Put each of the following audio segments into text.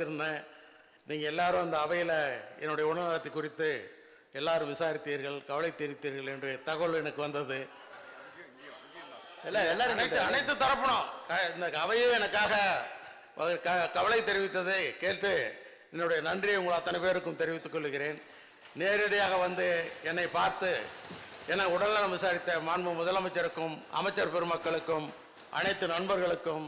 அனுபவிச்சிருந்தேன் நீங்கள் எல்லாரும் அந்த அவையில் என்னுடைய உடல்நலத்தை குறித்து எல்லாரும் விசாரித்தீர்கள் கவலை தெரிவித்தீர்கள் என்று தகவல் எனக்கு வந்தது. எல்லாம் எல்லாரும் அனைத்து அனைத்து தரப்பினும் க- இந்த அவையே எனக்காக கவலை தெரிவித்ததை கேட்டு என்னுடைய நன்றியை உங்கள் அத்தனை பேருக்கும் தெரிவித்துக் கொள்கிறேன். நேரடியாக வந்து என்னை பார்த்து என உடல்நலம் விசாரித்த மாண்பு முதலமைச்சருக்கும் அமைச்சர் பெருமக்களுக்கும் அனைத்து நண்பர்களுக்கும்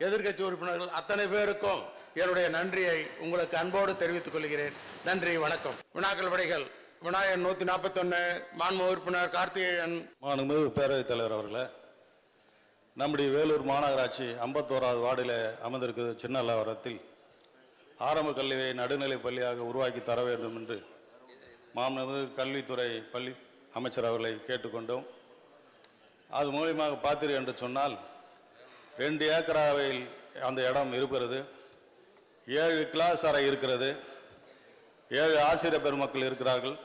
எதிர்கட்சி எதிர்க்கட்சி உறுப்பினர்கள் அத்தனை பேருக்கும் என்னுடைய நன்றியை உங்களுக்கு அன்போடு தெரிவித்துக் கொள்கிறேன். நன்றி வணக்கம். வினாக்கள் படைகள். விநாயகன் நூற்றி நாற்பத்தொன்று மாண்பு உறுப்பினர் கார்த்திகேயன். மாண்புமிகு பேரவைத் தலைவர் அவர்களே நம்முடைய வேலூர் மாநகராட்சி ஐம்பத்தோராவது வார்டில் அமர்ந்திருக்கிறது சின்னல்லவரத்தில். ஆரம்ப கல்வியை நடுநிலை பள்ளியாக உருவாக்கி தர வேண்டும் என்று மாண்புமிகு கல்வித்துறை பள்ளி அமைச்சர் அவர்களை கேட்டுக்கொண்டோம். அது மூலியமாக பார்த்தீர்கள் என்று சொன்னால் ரெண்டு ஏக்கராவில் அந்த இடம் இருக்கிறது. ஏழு கிளாஸ் அறை இருக்கிறது. ஏழு ஆசிரியர் பெருமக்கள் இருக்கிறார்கள்.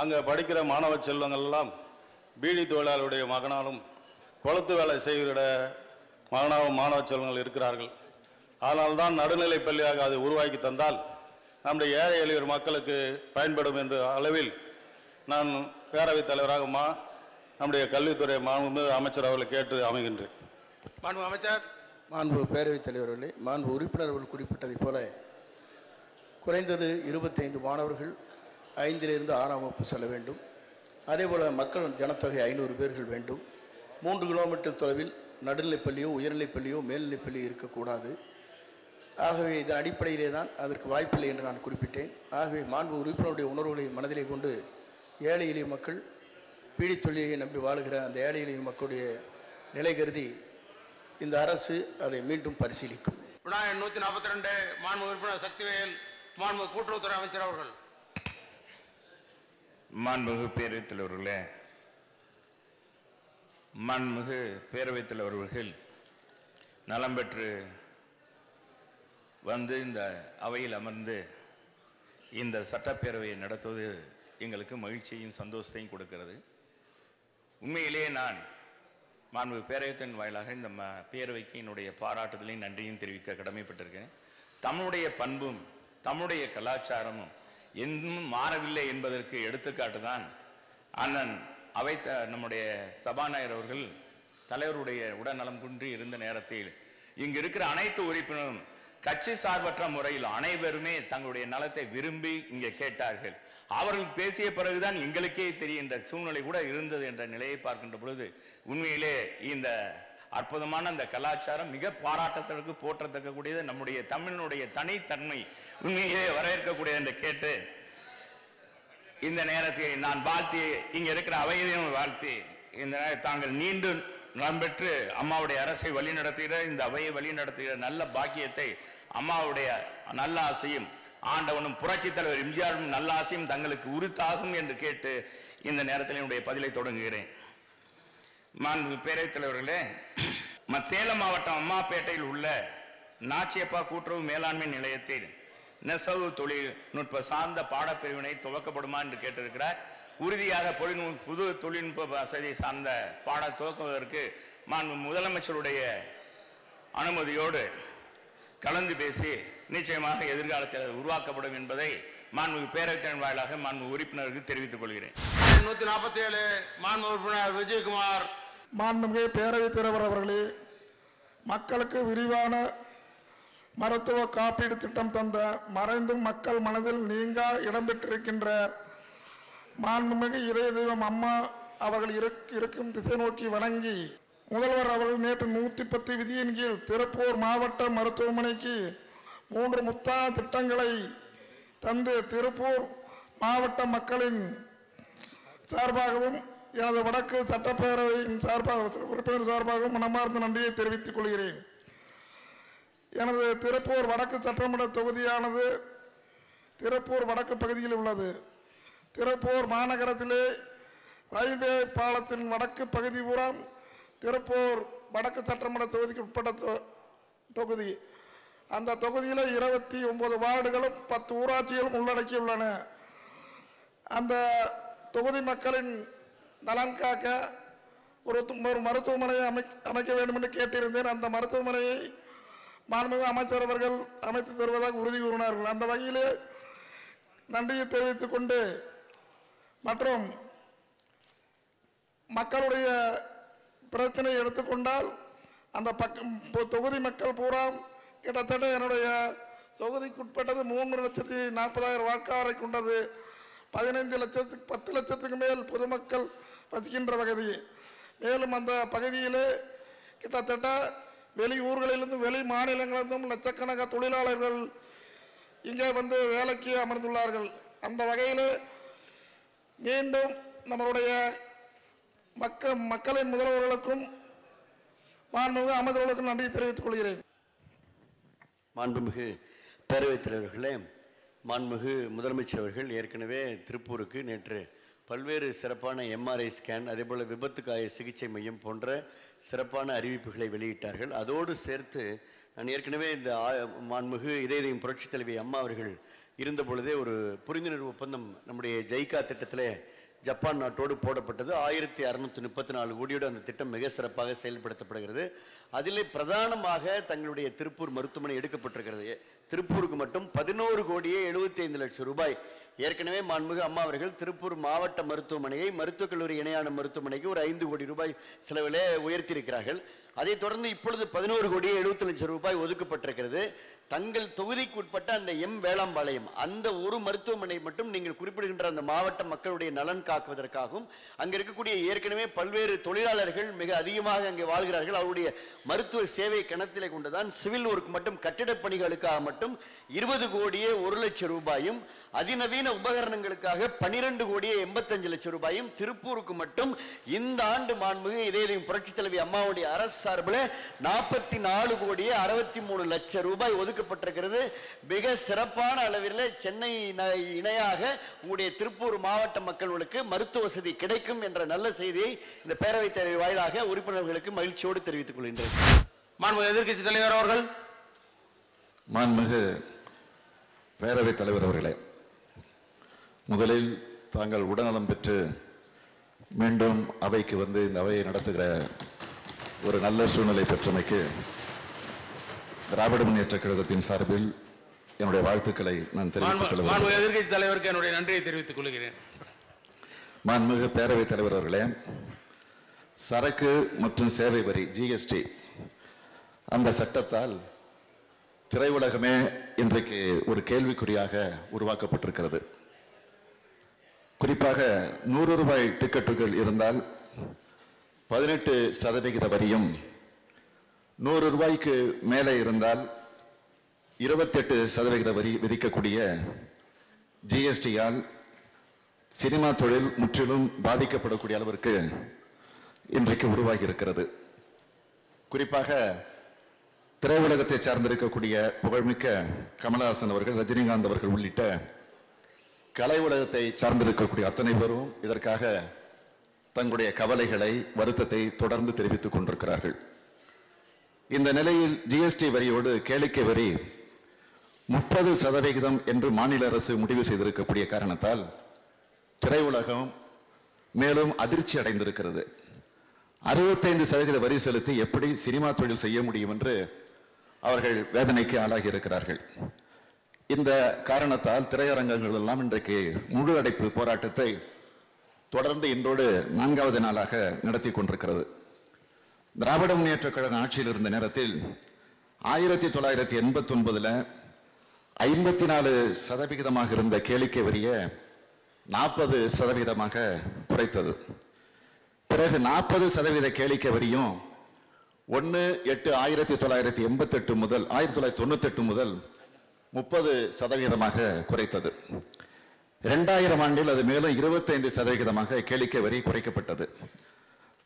அங்கே படிக்கிற மாணவ செல்வங்கள் எல்லாம் பீடி தொழிலாளருடைய மகனாலும் குளத்து வேலை செய்கிற மகனாகவும் மாணவ செல்வங்கள் இருக்கிறார்கள். அதனால்தான் நடுநிலை பள்ளியாக அது உருவாக்கி தந்தால் நம்முடைய ஏழை எளியர் மக்களுக்கு பயன்படும் என்ற அளவில் நான் பேரவைத் தலைவராக மா நம்முடைய கல்வித்துறை மாண்பு அமைச்சர் அவர்களை கேட்டு அமைகின்றேன். மாண்பு அமைச்சர் மாண்பு பேரவைத் தலைவர்களே மாண்பு உறுப்பினர் அவர்கள் குறிப்பிட்டதைப் போல குறைந்தது இருபத்தைந்து மாணவர்கள் ஐந்திலிருந்து ஆறாம் வகுப்பு செல்ல வேண்டும். அதேபோல் மக்கள் ஜனத்தொகை ஐநூறு பேர்கள் வேண்டும். மூன்று கிலோமீட்டர் தொலைவில் நடுநிலைப்பள்ளியோ உயர்நிலைப்பள்ளியோ மேல்நிலைப்பள்ளியோ இருக்கக்கூடாது. ஆகவே இதன் அடிப்படையிலே தான் அதற்கு வாய்ப்பில்லை என்று நான் குறிப்பிட்டேன். ஆகவே மாண்பு உறுப்பினருடைய உணர்வுகளை மனதிலே கொண்டு ஏழை எளிய மக்கள் பீடித்தொழிலை நம்பி வாழுகிற அந்த ஏழை எளிய மக்களுடைய நிலை கருதி இந்த அரசு அதை மீண்டும் பரிசீலிக்கும். விநாயகன் நூற்றி நாற்பத்தி ரெண்டு மாண்பு உறுப்பினர் சக்திவேல் மாண்பு கூட்டுறவுத்துறை அமைச்சர் அவர்கள். மாண்புமிகு பேரவைத் தலைவர்களே மாண்புமிகு பேரவைத் தலைவர்கள் நலம் பெற்று வந்து இந்த அவையில் அமர்ந்து இந்த சட்டப்பேரவையை நடத்துவது எங்களுக்கு மகிழ்ச்சியும் சந்தோஷத்தையும் கொடுக்கிறது. உண்மையிலேயே நான் மாண்பு பேரவைத்தின் வாயிலாக இந்த ம பேரவைக்கு என்னுடைய பாராட்டுதலையும் நன்றியும் தெரிவிக்க கடமைப்பட்டிருக்கேன் தமிழுடைய பண்பும் தமிழுடைய கலாச்சாரமும் இன்னும் மாறவில்லை என்பதற்கு எடுத்துக்காட்டு தான் அண்ணன் அவை த- நம்முடைய சபாநாயகர் அவர்கள் தலைவருடைய உடல்நலம் குன்றி இருந்த நேரத்தில் இங்கு இருக்கிற அனைத்து உறுப்பினரும் கட்சி சார்பற்ற முறையில் அனைவருமே தங்களுடைய நலத்தை விரும்பி இங்கே கேட்டார்கள். அவர்கள் பேசிய பிறகுதான் எங்களுக்கே தெரிகின்ற சூழ்நிலை கூட இருந்தது என்ற நிலையை பார்க்கின்ற பொழுது உண்மையிலே இந்த அற்புதமான அந்த கலாச்சாரம் மிக பாராட்டத்திற்கு போற்றத்தக்கக்கூடியது நம்முடைய தமிழனுடைய தனித்தன்மை உண்மையிலே வரவேற்கக்கூடியது என்று கேட்டு இந்த நேரத்தில் நான் வாழ்த்தி இங்கே இருக்கிற அவையையும் வாழ்த்தி இந்த தாங்கள் நீண்டும் நம்பெற்று அம்மாவுடைய அரசை வழிநடத்துகிற இந்த அவையை வழிநடத்துகிற நல்ல பாக்கியத்தை அம்மாவுடைய நல்ல ஆசையும் ஆண்டவனும் புரட்சித் தலைவர் எம்ஜிஆரும் நல்ல ஆசையும் தங்களுக்கு உரித்தாகும் என்று கேட்டு இந்த நேரத்தில் என்னுடைய பதிலை தொடங்குகிறேன். மாண்பு பேரவைத் தலைவர்களே சேலம் மாவட்டம் அம்மாப்பேட்டையில் உள்ள நாச்சியப்பா கூட்டுறவு மேலாண்மை நிலையத்தில் நெசவு தொழில்நுட்ப சார்ந்த பாடப்பிரிவினை துவக்கப்படுமா என்று கேட்டிருக்கிறார். உறுதியாக தொழில்நுட்ப புது தொழில்நுட்ப வசதி சார்ந்த பாட துவக்குவதற்கு மாண்பு முதலமைச்சருடைய அனுமதியோடு கலந்து பேசி நிச்சயமாக எதிர்காலத்தில் அது உருவாக்கப்படும் என்பதை மாண்பு பேரவைத்தின் வாயிலாக மாண்பு உறுப்பினருக்கு தெரிவித்துக் கொள்கிறேன். நூற்றி நாற்பத்தி ஏழு மாண்பு உறுப்பினர் விஜயகுமார். மாண்புமிகு பேரவைத் தலைவர் அவர்களே மக்களுக்கு விரிவான மருத்துவ காப்பீடு திட்டம் தந்த மறைந்தும் மக்கள் மனதில் நீங்கா இடம்பெற்றிருக்கின்ற மாண்புமிகு இதய தெய்வம் அம்மா அவர்கள் இருக்- இருக்கும் திசை நோக்கி வணங்கி முதல்வர் அவர்கள் நேற்று நூற்றி பத்து விதியின் கீழ் திருப்பூர் மாவட்ட மருத்துவமனைக்கு மூன்று முத்தா திட்டங்களை தந்து திருப்பூர் மாவட்ட மக்களின் சார்பாகவும் எனது வடக்கு சட்டப்பேரவையின் சார்பாக உறுப்பினர் சார்பாகவும் மனமார்ந்த நன்றியை தெரிவித்துக் கொள்கிறேன். எனது திருப்பூர் வடக்கு சட்டமன்ற தொகுதியானது திருப்பூர் வடக்கு பகுதியில் உள்ளது. திருப்பூர் மாநகரத்திலே ரயில்வே பாலத்தின் வடக்கு பகுதி பூராம் திருப்பூர் வடக்கு சட்டமன்ற தொகுதிக்கு உட்பட்ட தொ- தொகுதி. அந்த தொகுதியில் இருபத்தி ஒம்பது வார்டுகளும் பத்து ஊராட்சிகளும் உள்ளடக்கியுள்ளன. அந்த தொகுதி மக்களின் நலன் காக்க ஒரு ஒரு மருத்துவமனையை அமை அமைக்க வேண்டும் என்று கேட்டிருந்தேன். அந்த மருத்துவமனையை மாண்புமிகு அமைச்சர் அவர்கள் அமைத்து தருவதாக உறுதி கூறினார்கள். அந்த வகையிலே நன்றியை தெரிவித்துக் கொண்டு மற்றும் மக்களுடைய பிரச்சனையை எடுத்துக்கொண்டால் அந்த பக்கம் தொகுதி மக்கள் பூரா கிட்டத்தட்ட என்னுடைய தொகுதிக்குட்பட்டது மூன்று லட்சத்தி நாற்பதாயிரம் வாக்காளரை கொண்டது. பதினைந்து லட்சத்துக்கு பத்து லட்சத்துக்கு மேல் பொதுமக்கள் வசிக்கின்ற பகுதி. மேலும் அந்த பகுதியிலே கிட்டத்தட்ட வெளி ஊர்களிலிருந்தும் வெளி மாநிலங்களிலிருந்தும் லட்சக்கணக்கான தொழிலாளர்கள் இங்கே வந்து வேலைக்கு அமர்ந்துள்ளார்கள். அந்த வகையில் மீண்டும் நம்மளுடைய மக்கள் மக்களின் முதல்வர்களுக்கும் மாண்புமிகு அமைச்சர்களுக்கும் நன்றி தெரிவித்துக் கொள்கிறேன். மாண்புமிகு பேரவைத் தலைவர்களே மாண்புமிகு முதலமைச்சர் அவர்கள் ஏற்கனவே திருப்பூருக்கு நேற்று பல்வேறு சிறப்பான எம்ஆர்ஐ ஸ்கேன் அதேபோல் விபத்துக்காய சிகிச்சை மையம் போன்ற சிறப்பான அறிவிப்புகளை வெளியிட்டார்கள். அதோடு சேர்த்து நான் ஏற்கனவே இந்த மாண்புமிகு இதயம் புரட்சித் தலைவி அம்மா அவர்கள் இருந்த பொழுதே ஒரு புரிந்துணர்வு ஒப்பந்தம் நம்முடைய ஜெய்கா திட்டத்திலே ஜப்பான் நாட்டோடு போடப்பட்டது ஆயிரத்தி அறுநூத்தி முப்பத்தி நாலு கோடியோடு அந்த திட்டம் மிக சிறப்பாக செயல்படுத்தப்படுகிறது. அதிலே பிரதானமாக தங்களுடைய திருப்பூர் மருத்துவமனை எடுக்கப்பட்டிருக்கிறது. திருப்பூருக்கு மட்டும் பதினோரு கோடியே எழுபத்தி ஐந்து லட்சம் ரூபாய். ஏற்கனவே மாண்புமிகு அம்மா அவர்கள் திருப்பூர் மாவட்ட மருத்துவமனையை மருத்துவக் கல்லூரி இணையான மருத்துவமனைக்கு ஒரு ஐந்து கோடி ரூபாய் செலவிலே உயர்த்தியிருக்கிறார்கள். அதைத் தொடர்ந்து இப்பொழுது பதினோரு கோடியே எழுபத்தி லட்சம் ரூபாய் ஒதுக்கப்பட்டிருக்கிறது. தங்கள் தொகுதிக்கு உட்பட்ட அந்த எம் வேளாம்பாளையம் அந்த ஒரு மருத்துவமனை மட்டும் நீங்கள் குறிப்பிடுகின்ற அந்த மாவட்ட மக்களுடைய நலன் காக்குவதற்காகவும் அங்கே இருக்கக்கூடிய ஏற்கனவே பல்வேறு தொழிலாளர்கள் மிக அதிகமாக அங்கே வாழ்கிறார்கள். அவருடைய மருத்துவ சேவை கணத்திலே கொண்டுதான் சிவில் ஒர்க் மட்டும் கட்டிடப் பணிகளுக்காக மட்டும் இருபது கோடியே ஒரு லட்சம் ரூபாயும் அதிநவீன உபகரணங்களுக்காக பனிரெண்டு கோடியே எண்பத்தஞ்சு லட்சம் ரூபாயும் திருப்பூருக்கு மட்டும் இந்த ஆண்டு மாண்புமிகு இதயம் புரட்சித் தலைவி அம்மாவுடைய அரசு சார்பில் நாற்பத்தி நாலு கோடியே அறுபத்தி மூணு லட்சம் ரூபாய் ஒதுக்கு ஒதுக்கப்பட்டிருக்கிறது. மிக சிறப்பான அளவில் சென்னை இணை- இணையாக உங்களுடைய திருப்பூர் மாவட்ட மக்களுக்கு மருத்துவ வசதி கிடைக்கும் என்ற நல்ல செய்தியை இந்த பேரவைத் தலைவர் வாயிலாக உறுப்பினர்களுக்கு மகிழ்ச்சியோடு தெரிவித்துக் கொள்கின்றேன். மாண்பு எதிர்க்கட்சி தலைவர் அவர்கள். மாண்புமிகு பேரவைத் தலைவர் அவர்களே முதலில் தாங்கள் உடல்நலம் பெற்று மீண்டும் அவைக்கு வந்து இந்த அவையை நடத்துகிற ஒரு நல்ல சூழ்நிலை பெற்றமைக்கு திராவிட முன்னேற்ற கழகத்தின் சார்பில் என்னுடைய வாழ்த்துக்களை நான் தெரிவித்துக் எதிர்க்கட்சி தலைவருக்கு என்னுடைய நன்றியை தெரிவித்துக் கொள்கிறேன். மாண்புமிகு பேரவைத் தலைவர் அவர்களே சரக்கு மற்றும் சேவை வரி ஜிஎஸ்டி அந்த சட்டத்தால் திரையுலகமே இன்றைக்கு ஒரு கேள்விக்குறியாக உருவாக்கப்பட்டிருக்கிறது. குறிப்பாக நூறு ரூபாய் டிக்கெட்டுகள் இருந்தால் பதினெட்டு சதவிகித வரியும் நூறு ரூபாய்க்கு மேலே இருந்தால் இருபத்தெட்டு சதவிகித வரி விதிக்கக்கூடிய ஜிஎஸ்டியால் சினிமா தொழில் முற்றிலும் பாதிக்கப்படக்கூடிய அளவிற்கு இன்றைக்கு உருவாகி இருக்கிறது குறிப்பாக திரையுலகத்தை சார்ந்திருக்கக்கூடிய புகழ்மிக்க கமலஹாசன் அவர்கள் ரஜினிகாந்த் அவர்கள் உள்ளிட்ட கலை உலகத்தை சார்ந்திருக்கக்கூடிய அத்தனை பேரும் இதற்காக தங்களுடைய கவலைகளை வருத்தத்தை தொடர்ந்து தெரிவித்துக் கொண்டிருக்கிறார்கள். இந்த நிலையில் ஜிஎஸ்டி வரியோடு கேளிக்கை வரி முப்பது சதவிகிதம் என்று மாநில அரசு முடிவு செய்திருக்கக்கூடிய காரணத்தால் திரையுலகம் மேலும் அதிர்ச்சி அடைந்திருக்கிறது. அறுபத்தைந்து சதவீத வரி செலுத்தி எப்படி சினிமா தொழில் செய்ய முடியும் என்று அவர்கள் வேதனைக்கு ஆளாகி இருக்கிறார்கள் இந்த காரணத்தால் திரையரங்கங்கள் எல்லாம் இன்றைக்கு முழு அடைப்பு போராட்டத்தை தொடர்ந்து இன்றோடு நான்காவது நாளாக நடத்தி கொண்டிருக்கிறது. திராவிட முன்னேற்ற கழகம் ஆட்சியில் இருந்த நேரத்தில் ஆயிரத்தி தொள்ளாயிரத்தி எண்பத்தி ஒன்பதுல ஐம்பத்தி நாலு சதவிகிதமாக இருந்த கேளிக்கை வரியை நாற்பது சதவிகிதமாக குறைத்தது. பிறகு நாற்பது சதவீத கேளிக்கை வரியும் ஒன்று எட்டு ஆயிரத்தி தொள்ளாயிரத்தி எண்பத்தெட்டு முதல் ஆயிரத்தி தொள்ளாயிரத்தி தொண்ணூத்தெட்டு முதல் முப்பது சதவிகிதமாக குறைத்தது. இரண்டாயிரம் ஆண்டில் அது மேலும் இருபத்தைந்து சதவிகிதமாக கேளிக்கை வரி குறைக்கப்பட்டது.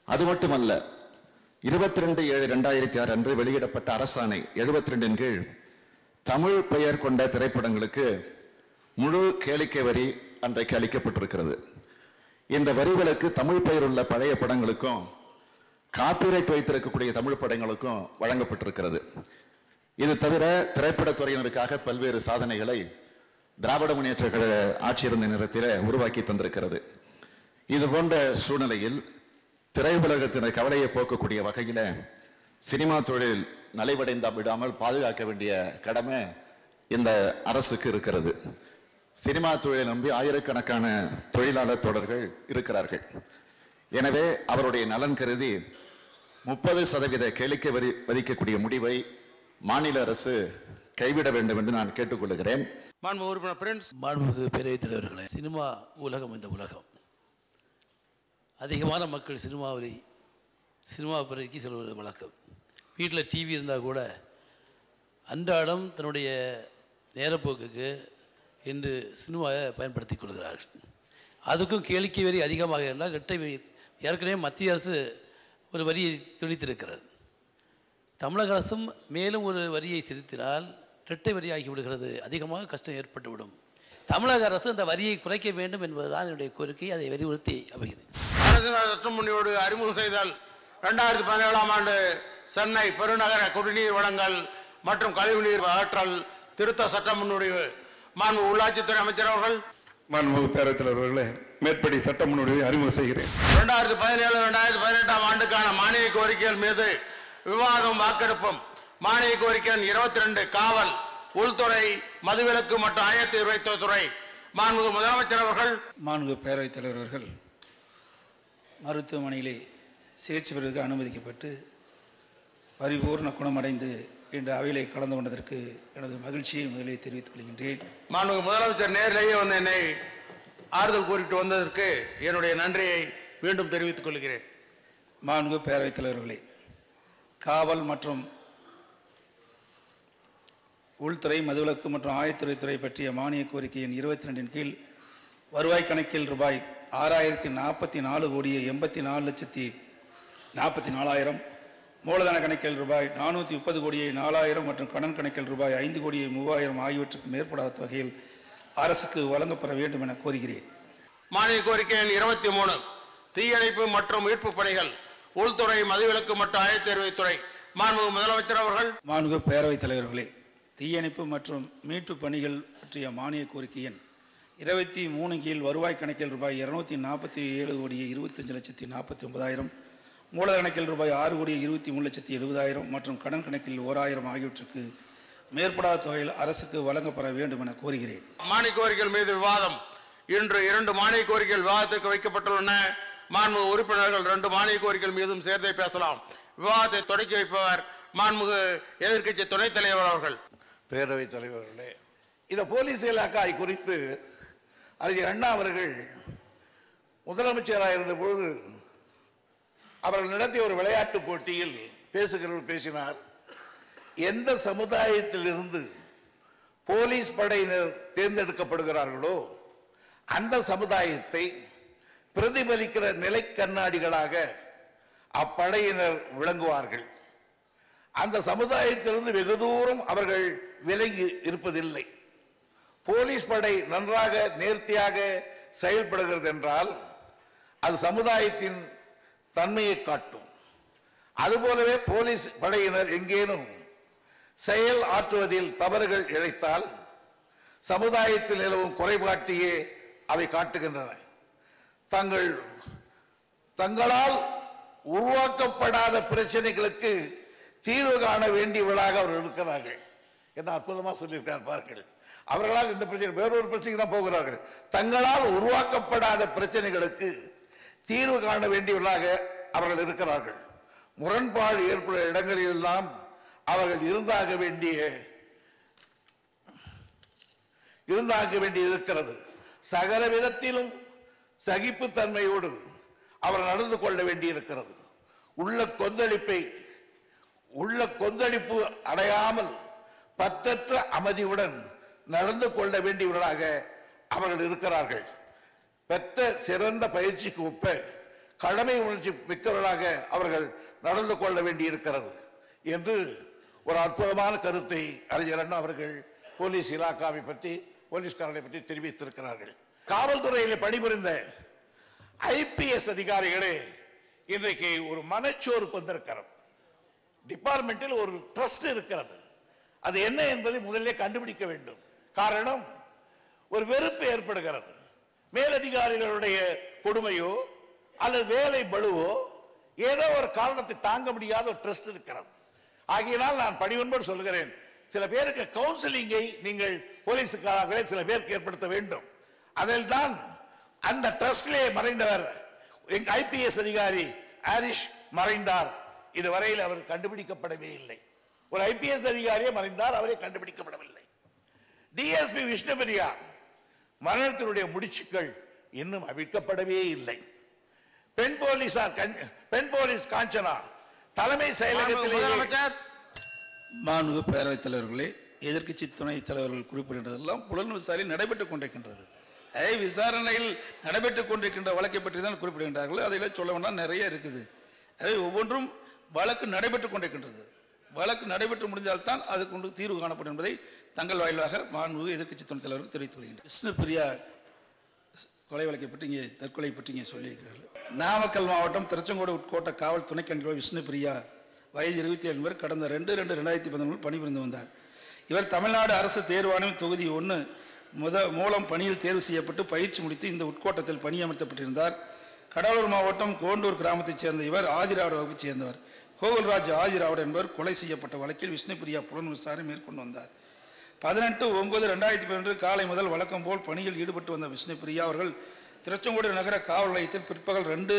அது மட்டுமல்ல இருபத்தி ரெண்டு ஏழு ரெண்டாயிரத்தி ஆறு அன்று வெளியிடப்பட்ட அரசாணை எழுபத்தி ரெண்டின் கீழ் தமிழ் பெயர் கொண்ட திரைப்படங்களுக்கு முழு கேளிக்கை வரி அன்றைக்கு அளிக்கப்பட்டிருக்கிறது. இந்த வரிகளுக்கு தமிழ் பெயர் உள்ள பழைய படங்களுக்கும் காப்பிரைட் வைத்திருக்கக்கூடிய தமிழ் படங்களுக்கும் வழங்கப்பட்டிருக்கிறது. இது தவிர திரைப்படத்துறையினருக்காக பல்வேறு சாதனைகளை திராவிட முன்னேற்ற கழக ஆட்சி இருந்த நேரத்தில் உருவாக்கி தந்திருக்கிறது. இது போன்ற சூழ்நிலையில் திரையுலகத்தினர் கவலையை போக்கக்கூடிய வகையில சினிமா தொழில் நலிவடைந்த விடாமல் பாதுகாக்க வேண்டிய கடமை இந்த அரசுக்கு இருக்கிறது. சினிமா தொழிலை நம்பி ஆயிரக்கணக்கான தொழிலாளர் தொடர்கள் இருக்கிறார்கள். எனவே அவருடைய நலன் கருதி முப்பது சதவீத கேளிக்கை வரி விதிக்கக்கூடிய முடிவை மாநில அரசு கைவிட வேண்டும் என்று நான் கேட்டுக்கொள்கிறேன். மாண்பு உறுப்பினர் பிரின்ஸ். மாண்புமிகு பேரவைத் தலைவர்களே சினிமா உலகம் இந்த உலகம். அதிகமான மக்கள் சினிமாவை சினிமா பிறகு செல்வது வழக்கம். வீட்டில் டிவி இருந்தால் கூட அன்றாடம் தன்னுடைய நேரப்போக்குக்கு இன்று சினிமாவை பயன்படுத்தி கொள்கிறார்கள். அதுக்கும் கேளிக்கை வரி அதிகமாக இருந்தால் இரட்டை வரி- ஏற்கனவே மத்திய அரசு ஒரு வரியை துணித்திருக்கிறது. தமிழக அரசும் மேலும் ஒரு வரியை திருத்தினால் இரட்டை வரி ஆகிவிடுகிறது. அதிகமாக கஷ்டம் ஏற்பட்டுவிடும். தமிழக அரசு அந்த வரியை குறைக்க வேண்டும் என்பதுதான் என்னுடைய கோரிக்கை. அதை வலியுறுத்தி அமைகிறேன். அரசு சட்ட முன்னோடு அறிமுகம் செய்தல் ரெண்டாயிரத்தி பதினேழாம் ஆண்டு சென்னை பெருநகர குடிநீர் வழங்கல் மற்றும் கழிவுநீர் அகற்றல் திருத்த சட்ட முன்வடிவு மாண்பு உள்ளாட்சித்துறை அமைச்சர் அவர்கள். மாண்புமிகு பேரவைத் தலைவர்களே மேற்படி சட்ட முன்வடிவை அறிமுகம் செய்கிறேன். ரெண்டாயிரத்தி பதினேழு ரெண்டாயிரத்தி பதினெட்டாம் ஆண்டுக்கான மானிய கோரிக்கைகள் மீது விவாதம் வாக்கெடுப்பும் மானிய கோரிக்கை இருபத்தி ரெண்டு காவல் உள்துறை மதுவிலக்கு மற்றும் ஆயத்த துறை. மாண்புமிகு முதலமைச்சர் அவர்கள். மாண்பு பேரவைத் தலைவர் அவர்கள் மருத்துவமனையிலே சிகிச்சை பெறுவதற்கு அனுமதிக்கப்பட்டு பரிபூர்ண குணமடைந்து இன்று அவையிலே கலந்து கொண்டதற்கு எனது மகிழ்ச்சியை முதலில் தெரிவித்துக் கொள்கின்றேன். மாண்புமிகு முதலமைச்சர் நேரிலேயே வந்து என்னை ஆறுதல் கூறிட்டு வந்ததற்கு என்னுடைய நன்றியை மீண்டும் தெரிவித்துக் கொள்கிறேன். மாண்பு பேரவைத் தலைவர்களே காவல் மற்றும் உள்துறை மதுவிலக்கு மற்றும் ஆயத்துறைத்துறை பற்றிய மானிய கோரிக்கையின் இருபத்தி ரெண்டின் கீழ் வருவாய் கணக்கில் ரூபாய் ஆறாயிரத்தி நாற்பத்தி நாலு கோடியே எண்பத்தி நாலு லட்சத்தி நாற்பத்தி நாலாயிரம் மூலதன கணக்கில் ரூபாய் நானூற்றி முப்பது கோடியே நாலாயிரம் மற்றும் கடன் கணக்கில் ரூபாய் ஐந்து கோடியே மூவாயிரம் ஆகியவற்றுக்கு மேற்படாத தொகையில் அரசுக்கு வழங்கப்பட வேண்டும் என கோருகிறேன். மானிய கோரிக்கை எண் இருபத்தி மூணு தீயணைப்பு மற்றும் மீட்பு பணிகள் உள்துறை மதுவிலக்கு மற்றும் ஆயத்தேர்வைத்துறை மாண்புமிகு முதலமைச்சர் அவர்கள். மாண்பு பேரவைத் தலைவர்களே தீயணைப்பு மற்றும் மீட்பு பணிகள் பற்றிய மானிய கோரிக்கை எண் இருபத்தி மூணு கீழ் வருவாய் கணக்கில் ரூபாய் இருநூத்தி நாற்பத்தி ஏழு கோடியே இருபத்தஞ்சு லட்சத்தி நாற்பத்தி ஒன்பதாயிரம் மூல கணக்கில் ரூபாய் ஆறு கோடியே இருபத்தி மூணு லட்சத்தி எழுபதாயிரம் மற்றும் கடன் கணக்கில் ஓராயிரம் ஆகியவற்றுக்கு மேற்படாத தொகையில் அரசுக்கு வழங்கப்பட வேண்டும் என கோருகிறேன். மானிய கோரிக்கைகள் மீது விவாதம். இன்று இரண்டு மானிய கோரிக்கைகள் விவாதத்திற்கு வைக்கப்பட்டுள்ளன. மாண்புமிகு உறுப்பினர்கள் ரெண்டு மானிய கோரிக்கைகள் மீதும் சேர்ந்தே பேசலாம். விவாதத்தை தொடக்கி வைப்பவர் மாண்புமிகு எதிர்க்கட்சி துணைத் தலைவர் அவர்கள். பேரவைத் தலைவர்களே இந்த போலீஸ் இலாக்காய் குறித்து அறிஞர் அண்ணா அவர்கள் முதலமைச்சராக இருந்த பொழுது அவர்கள் நடத்திய ஒரு விளையாட்டு போட்டியில் பேசுகிறவர் பேசினார். எந்த சமுதாயத்திலிருந்து போலீஸ் படையினர் தேர்ந்தெடுக்கப்படுகிறார்களோ அந்த சமுதாயத்தை பிரதிபலிக்கிற நிலை கண்ணாடிகளாக அப்படையினர் விளங்குவார்கள். அந்த சமுதாயத்திலிருந்து வெகு தூரம் அவர்கள் விலகி இருப்பதில்லை. போலீஸ் படை நன்றாக நேர்த்தியாக செயல்படுகிறது என்றால் அது சமுதாயத்தின் தன்மையை காட்டும். அதுபோலவே போலீஸ் படையினர் எங்கேனும் செயல் ஆற்றுவதில் தவறுகள் இழைத்தால் சமுதாயத்தில் நிலவும் குறைபாட்டையே அவை காட்டுகின்றன. தங்கள் தங்களால் உருவாக்கப்படாத பிரச்சனைகளுக்கு தீர்வு காண வேண்டியவர்களாக அவர்கள் இருக்கிறார்கள். என்ன அற்புதமாக சொல்லியிருக்கார் பாருங்கள். அவர்களால் இந்த பிரச்சனை வேறொரு பிரச்சனைக்கு தான் போகிறார்கள். தங்களால் உருவாக்கப்படாத பிரச்சனைகளுக்கு தீர்வு காண வேண்டியவர்களாக அவர்கள் இருக்கிறார்கள். முரண்பாடு ஏற்படுற இடங்களிலெல்லாம் அவர்கள் இருந்தாக வேண்டிய இருந்தாக வேண்டி இருக்கிறது. சகல விதத்திலும் சகிப்புத்தன்மையோடு அவர் நடந்து கொள்ள வேண்டியிருக்கிறது. உள்ள கொந்தளிப்பை உள்ள கொந்தளிப்பு அடையாமல் பற்றற்ற அமைதியுடன் நடந்து கொள்ள வேண்டியவர்களாக அவர்கள் இருக்கிறார்கள். பெற்ற சிறந்த பயிற்சிக்கு ஒப்ப கடமை உணர்ச்சி மிக்கவர்களாக அவர்கள் நடந்து கொள்ள வேண்டி இருக்கிறது என்று ஒரு அற்புதமான கருத்தை அறிஞர் அண்ணா அவர்கள் போலீஸ் இலாக்காவை பற்றி போலீஸ்காரர்களை பற்றி தெரிவித்திருக்கிறார்கள். காவல்துறையில் பணிபுரிந்த ஐபிஎஸ் அதிகாரிகளே இன்றைக்கு ஒரு மனச்சோறு வந்திருக்கிறது. டிபார்ட்மெண்ட்டில் ஒரு ட்ரஸ்ட் இருக்கிறது. அது என்ன என்பதை முதலே கண்டுபிடிக்க வேண்டும். காரணம் ஒரு வெறுப்பு ஏற்படுகிறது. மேலதிகாரிகளுடைய கொடுமையோ அல்லது வேலை பலுவோ ஏதோ ஒரு காரணத்தை தாங்க முடியாத ஒரு ட்ரஸ்ட் இருக்கிறது. ஆகையினால் நான் பணிவன்போடு சொல்கிறேன் சில பேருக்கு கவுன்சிலிங்கை நீங்கள் போலீஸுக்காகவே சில பேருக்கு ஏற்படுத்த வேண்டும். அதில் தான் அந்த ட்ரஸ்டிலே மறைந்தவர் எங்க ஐபிஎஸ் அதிகாரி ஹாரிஷ் மறைந்தார். இதுவரையில் அவர் கண்டுபிடிக்கப்படவே இல்லை. ஒரு ஐபிஎஸ் அதிகாரியே மறைந்தார் அவரே கண்டுபிடிக்கப்படவில்லை. டிஎஸ்பி விஷ்ணுபிரியா மரணத்தினுடைய முடிச்சுக்கள் இன்னும் அவிழ்க்கப்படவே இல்லை. பெண் போலீசார் பெண் போலீஸ் காஞ்சனா தலைமை செயலகத்தில் மாண்பு பேரவைத் தலைவர்களே எதிர்க்கட்சி துணைத் தலைவர்கள் குறிப்பிடுகின்றதெல்லாம் புலன் விசாரணை நடைபெற்றுக் கொண்டிருக்கின்றது. அதே விசாரணையில் நடைபெற்றுக் கொண்டிருக்கின்ற வழக்கை பற்றி தான் குறிப்பிடுகின்றார்கள். அதில் சொல்ல வேண்டாம் நிறைய இருக்குது. அதே ஒவ்வொன்றும் வழக்கு நடைபெற்றுக் கொண்டிருக்கின்றது. வழக்கு நடைபெற்று முடிந்தால்தான் அதுக்கு கொண்டு தீர்வு காணப்படும் என்பதை தங்கள் வாயிலாக மாண்பு எதிர்க்கட்சி துணைத் தலைவர்கள் தெரிவித்துக் கொள்கின்றனர். விஷ்ணு பிரியா கொலை வழக்கை பற்றி இங்கே தற்கொலை பற்றி இங்கே சொல்லியிருக்கிறார்கள். நாமக்கல் மாவட்டம் திருச்செங்கோடு உட்கோட்ட காவல் துணை கண்காணி விஷ்ணு பிரியா வயது இருபத்தி ஏழு பேர் கடந்த ரெண்டு ரெண்டு ரெண்டாயிரத்தி பதினொன்றில் பணிபுரிந்து வந்தார். இவர் தமிழ்நாடு அரசு தேர்வாணையம் தொகுதி ஒன்று முத மூலம் பணியில் தேர்வு செய்யப்பட்டு பயிற்சி முடித்து இந்த உட்கோட்டத்தில் பணியமர்த்தப்பட்டிருந்தார். கடலூர் மாவட்டம் கோண்டூர் கிராமத்தைச் சேர்ந்த இவர் ஆதிராவிட வகுப்பைச் சேர்ந்தவர். கோகுல்ராஜ் ஆதிராவிட என்பவர் கொலை செய்யப்பட்ட வழக்கில் விஷ்ணுபிரியா புலன் விசாரணை மேற்கொண்டு வந்தார். பதினெட்டு ஒன்பது ரெண்டாயிரத்தி பதினொன்று காலை முதல் வழக்கம் போல் பணியில் ஈடுபட்டு வந்த விஷ்ணுபிரியா அவர்கள் திருச்செங்கோடு நகர காவல் நிலையத்தில் பிற்பகல் ரெண்டு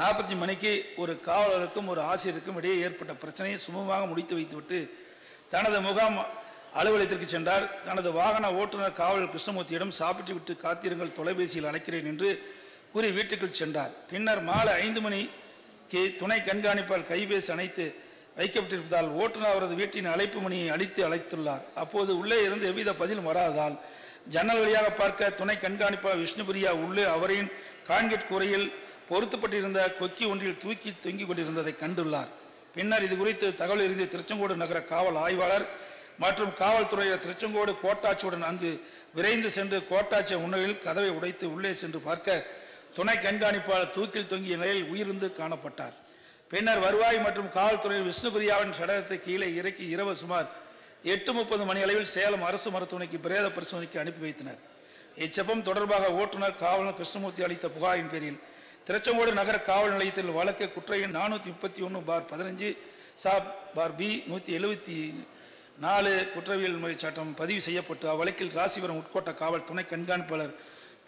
நாற்பத்தி மணிக்கு ஒரு காவலருக்கும் ஒரு ஆசிரியருக்கும் இடையே ஏற்பட்ட பிரச்சனையை சுமூகமாக முடித்து வைத்துவிட்டு தனது முகாம் அலுவலகத்திற்கு சென்றார். தனது வாகன ஓட்டுநர் காவலர் கிருஷ்ணமூர்த்தியிடம் சாப்பிட்டு விட்டு காத்திருங்கள் தொலைபேசியில் அழைக்கிறேன் என்று கூறி வீட்டுக்குள் சென்றார். பின்னர் மாலை ஐந்து மணி மணிக்கு துணை கண்காணிப்பால் கைபேசி அணைத்து வைக்கப்பட்டிருப்பதால் ஓட்டுநர் அவரது வீட்டின் அழைப்பு மணியை அழித்து அழைத்துள்ளார். அப்போது உள்ளே இருந்து எவ்வித பதிலும் வராததால் ஜன்னல் வழியாக பார்க்க துணை கண்காணிப்பாளர் விஷ்ணுபிரியா உள்ளே அவரின் கான்கிரீட் கூரையில் பொருத்தப்பட்டிருந்த கொக்கி ஒன்றில் தூக்கி தொங்கிக் கொண்டிருந்ததை கண்டுள்ளார். பின்னர் இது குறித்து தகவல் இருந்து திருச்செங்கோடு நகர காவல் ஆய்வாளர் மற்றும் காவல்துறையினர் திருச்செங்கோடு கோட்டாட்சியுடன் அங்கு விரைந்து சென்று கோட்டாட்சி முன்னிலையில் கதவை உடைத்து உள்ளே சென்று பார்க்க துணை கண்காணிப்பாளர் தூக்கில் தொங்கிய நிலையில் உயிர்ந்து காணப்பட்டார். பின்னர் வருவாய் மற்றும் காவல்துறையில் விஷ்ணுபிரியாவின் சடலத்தை கீழே இறக்கி இரவு சுமார் எட்டு முப்பது மணி அளவில் சேலம் அரசு மருத்துவமனைக்கு பிரேத பரிசோதனைக்கு அனுப்பி வைத்தனர். இச்சம்பவம் தொடர்பாக ஓட்டுநர் காவலர் கிருஷ்ணமூர்த்தி அளித்த புகாரின் பேரில் திருச்செங்கோடு நகர காவல் நிலையத்தில் வழக்கு குற்றையின் நானூற்றி முப்பத்தி ஒன்று பார் பதினஞ்சு சாப் பார் பி நூற்றி எழுபத்தி நாலு குற்றவியல் முறை சட்டம் பதிவு செய்யப்பட்டு அவ்வழக்கில் ராசிபுரம் உட்கோட்ட காவல் துணை கண்காணிப்பாளர்